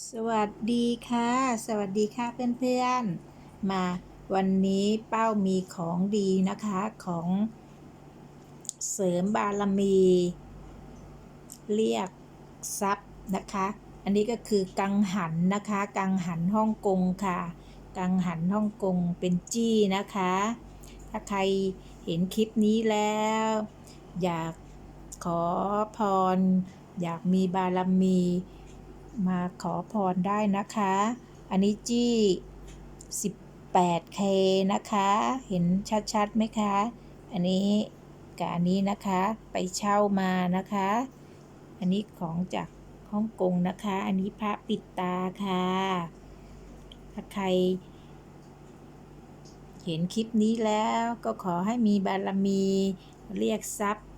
สวัสดีค่ะ สวัสดีค่ะเพื่อนๆ มาวันนี้เป้ามีของดีนะคะของเสริมบารมี เรียกทรัพย์นะคะ อันนี้ก็คือกังหันนะคะ กังหันฮ่องกงค่ะ กังหันฮ่องกงเป็นจี้นะคะ ถ้าใครเห็นคลิปนี้แล้ว อยากขอพร อยากมีบารมี มาขอพรได้นะคะ อันนี้จี้ 18K นะคะ เห็นชัดๆไหมคะ อันนี้กับอันนี้นะคะไปเช่ามานะคะ อันนี้ของจากฮ่องกงนะคะ อันนี้พระปิดตาค่ะ ถ้าใคร เห็นคลิปนี้แล้วก็ขอให้มีบารมีเรียกทรัพย์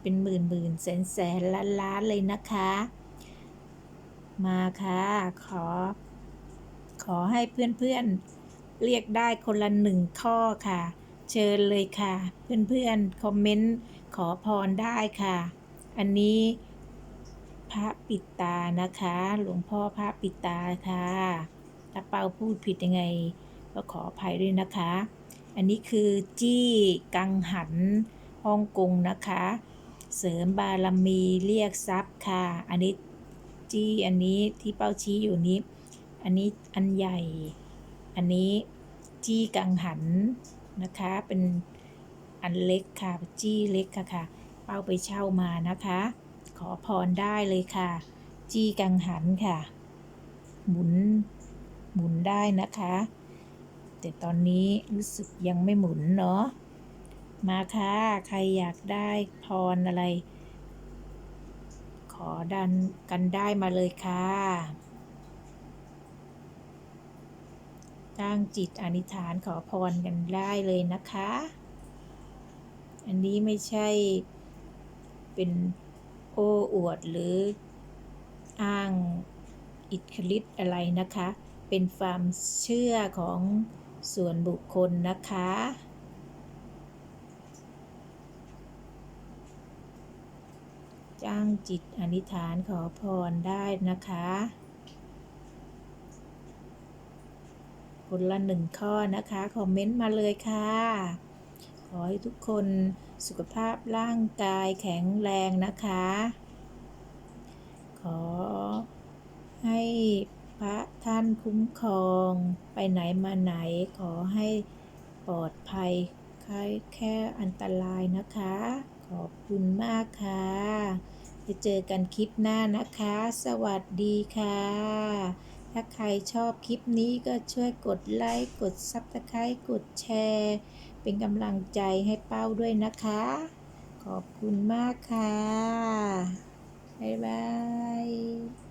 เป็นหมื่นหมื่นแสนแสนล้านล้านเลยนะคะ มาค่ะ ขอ ขอให้เพื่อนๆ เรียกได้คนละหนึ่งข้อค่ะ เชิญเลยค่ะ เพื่อนๆ คอมเมนต์ขอพรได้ค่ะ อันนี้ พระปิดตานะคะ หลวงพ่อพระปิดตาค่ะถ้าเปาพูดผิดยังไง ก็ขออภัยด้วยนะคะ อันนี้คือจี้กังหันฮ่องกงนะคะ เสริมบารมีเรียกทรัพย์ค่ะ อันนี้ จี้ อันนี้ที่เป้าชี้อยู่นี้ อันนี้อันใหญ่ อันนี้จี้กังหันนะคะ เป็นอันเล็กค่ะจี้เล็กค่ะค่ะ เป้าไปเช่ามานะคะ ขอพรได้เลยค่ะ จี้กังหันค่ะ หมุนหมุนได้นะคะ แต่ตอนนี้รู้สึกยังไม่หมุนเนาะมาค่ะ ใครอยากได้พรอะไร อดันกันได้มาเลยค่ะ ตั้งจิตอธิษฐานขอพรกันได้เลยนะคะ อันนี้ไม่ใช่เป็นโอ้อวดหรืออ้างอิทธิฤทธิ์อะไรนะคะ เป็นความเชื่อของส่วนบุคคลนะคะ จ้างจิตอธิษฐานขอพรได้นะคะ คนละหนึ่งข้อนะคะ คอมเมนต์มาเลยค่ะ ขอให้ทุกคนสุขภาพร่างกายแข็งแรงนะคะ ขอให้พระท่านคุ้มครองไปไหนมาไหน ขอให้ปลอดภัยแค่แค่อันตรายนะคะ ขอบคุณมากค่ะจะเจอกันคลิปหน้านะคะ สวัสดีค่ะ ถ้าใครชอบคลิปนี้ก็ช่วยกดไลค์ กดซับสไครต์กดแชร์ เป็นกำลังใจให้เป้าด้วยนะคะ ขอบคุณมากค่ะ บ๊ายบาย